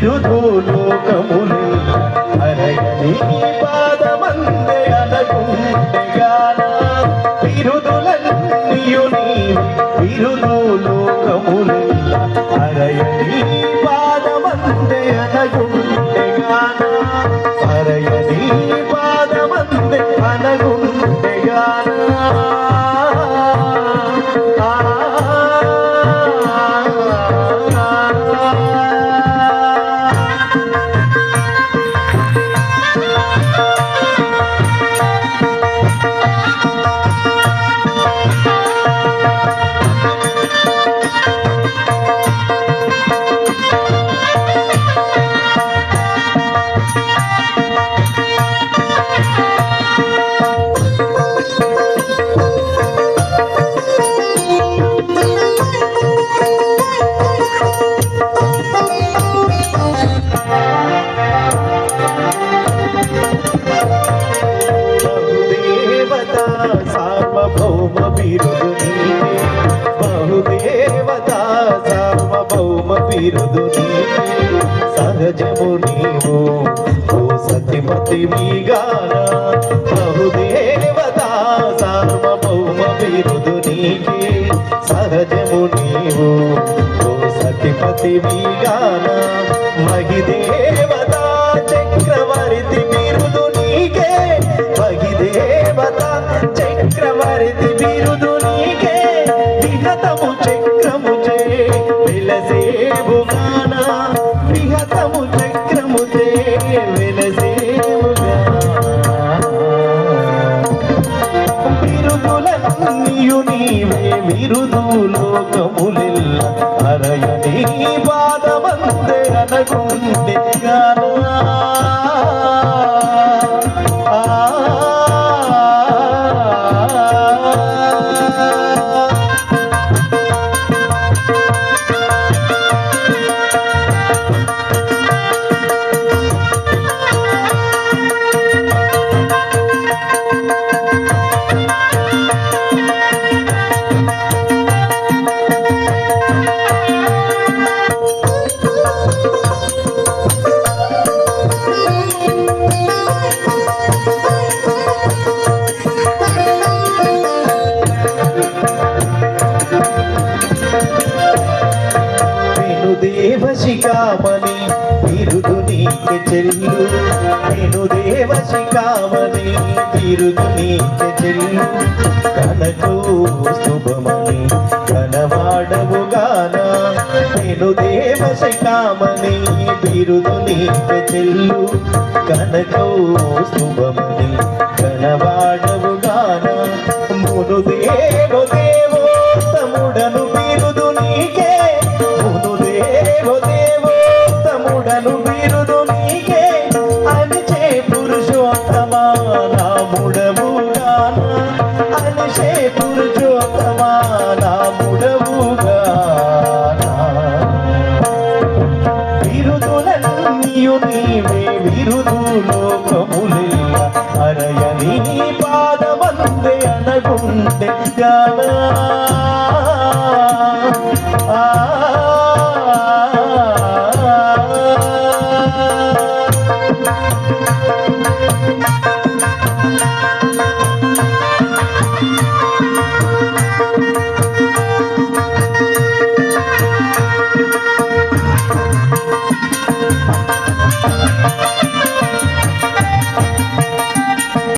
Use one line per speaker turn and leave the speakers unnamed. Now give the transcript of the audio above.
బిరుదు లోకములు పాదమందే అనకుండగాన బిరుదులన్నీయు నీవే బిరుదు సార్వభౌమ సహజము నీవు ఓ సతిమతి మీగాన బహుదేవత సార్వభౌమ బిరుదు నీకే. సహజము నీవు ఓ సతిపతి మీగాన మహిదేవత బిరుదు లోకములిల్ల అరయని పాదమందే అనగుండే చెల్లు. నేను దేవశిఖామణి తిరుగు నీకు చెల్లు. కనకు శుభమణి కనవాడవుగాన. నేను దేవశిఖామణి బిరుదు నీకు చెల్లు. కనకు శుభమణి కనవాడవుగాన. మును దేవ దేవ Yeah.